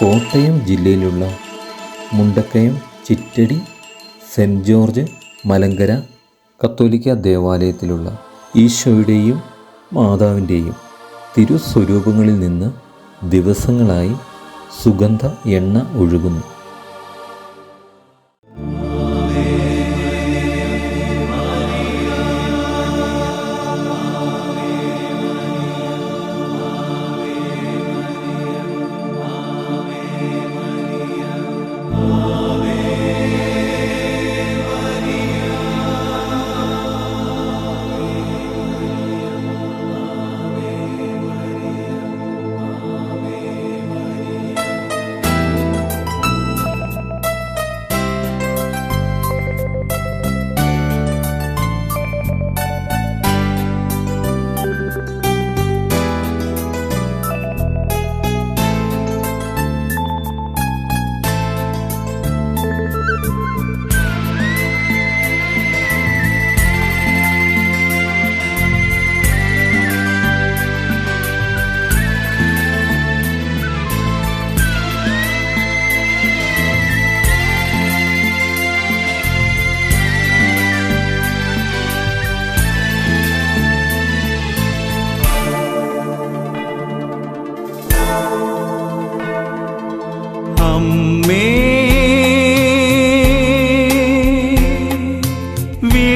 കോട്ടയം ജില്ലയിലുള്ള Mundakayam Chittadi saint George Malankara കത്തോലിക്ക ദേവാലയത്തിലുള്ള ഈശോയുടെയും മാതാവിന്റെയും തിരുസ്വരൂപങ്ങളിൽ നിന്ന് ദിവസങ്ങളായി സുഗന്ധ എണ്ണ ഒഴുകുന്നു.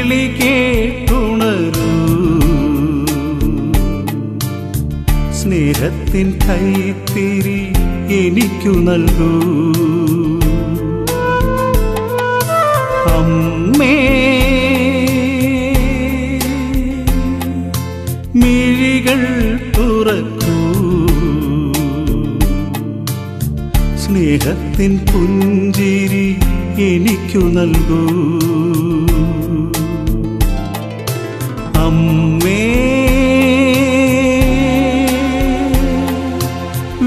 വിളി കേട്ടുണരൂ. സ്നേഹത്തിൻ കൈത്തിരി എനിക്കു നൽകൂ. അമ്മേ മിഴികൾ തുറക്കൂ. സ്നേഹത്തിൻ പുഞ്ചിരി എനിക്കു നൽകൂ. അമ്മേ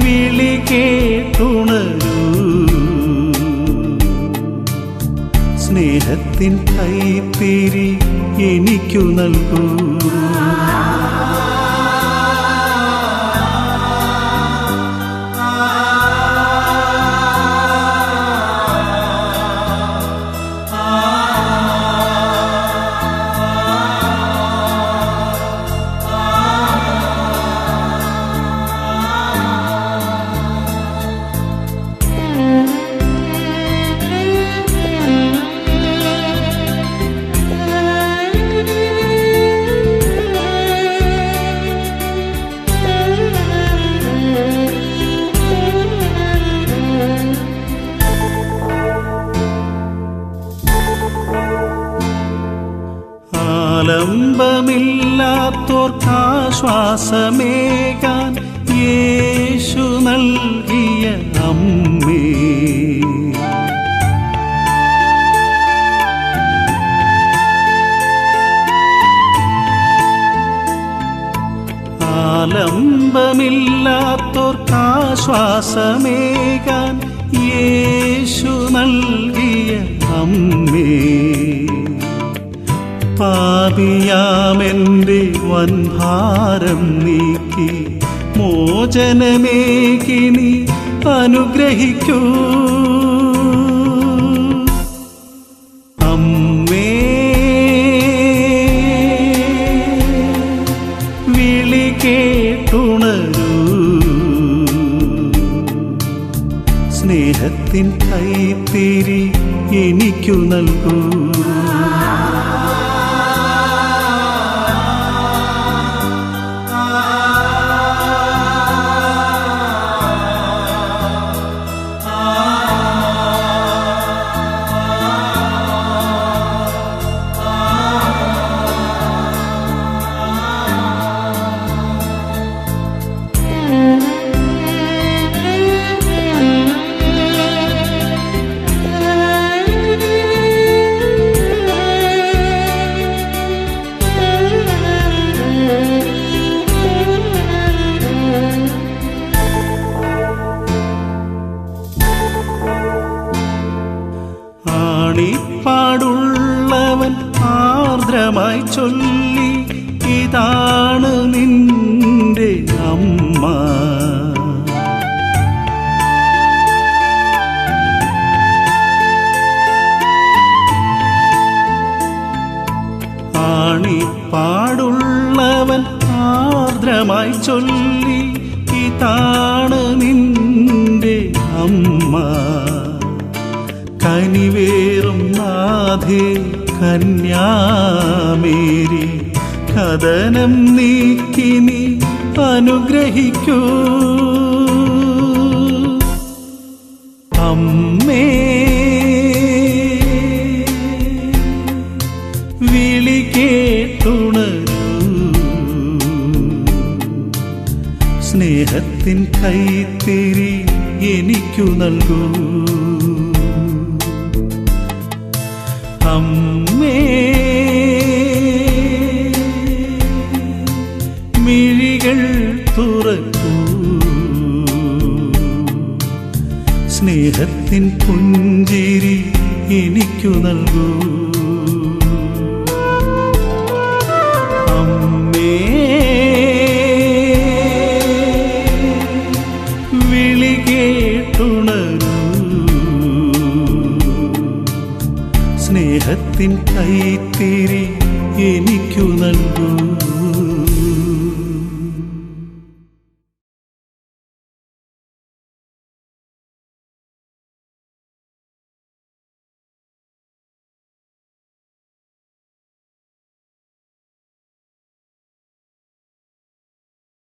വിളി സ്നേഹത്തിൻ കൈത്തിരി എനിക്കു നൽകൂ. ആലംബമില്ലാത്തോർക്കാശ്വാസമേകാൻ യേശു നൽകിയ അമ്മേ. ആലംബമില്ലാത്തോർക്കാശ്വാസമേകാൻ യേശു നൽകിയ അമ്മേ. പാപിയാമെന്റെ വൻഭാരം നീക്കി. മോചനമേകി നീ അനുഗ്രഹിക്കൂ. അമ്മേ വിളി കേട്ടുണരൂ. സ്നേഹത്തിൻ കൈത്തിരി എനിക്കു നൽകൂ. പണിപ്പാടുള്ളവൻ ആർദ്രമായി ചൊല്ലി ഇതാണ് നിന്റെ അമ്മ. പാടുള്ളവൻ ആർദ്രമായി ചൊല്ലി ഇതാ നാഥേ കന്യാമേരി കഥനം നീക്കിനി അനുഗ്രഹിക്കൂ. അമ്മേ വിളി സ്നേഹത്തിൻ കൈത്തിരി എനിക്കു നൽകൂ. അമ്മേ. മിഴികൾ തുറക്കൂ. സ്നേഹത്തിൻ പുഞ്ചിരി എനിക്കു നൽകൂ. സ്നേഹത്തിൻ കൈത്തിരി എനിക്കു നൽകൂ.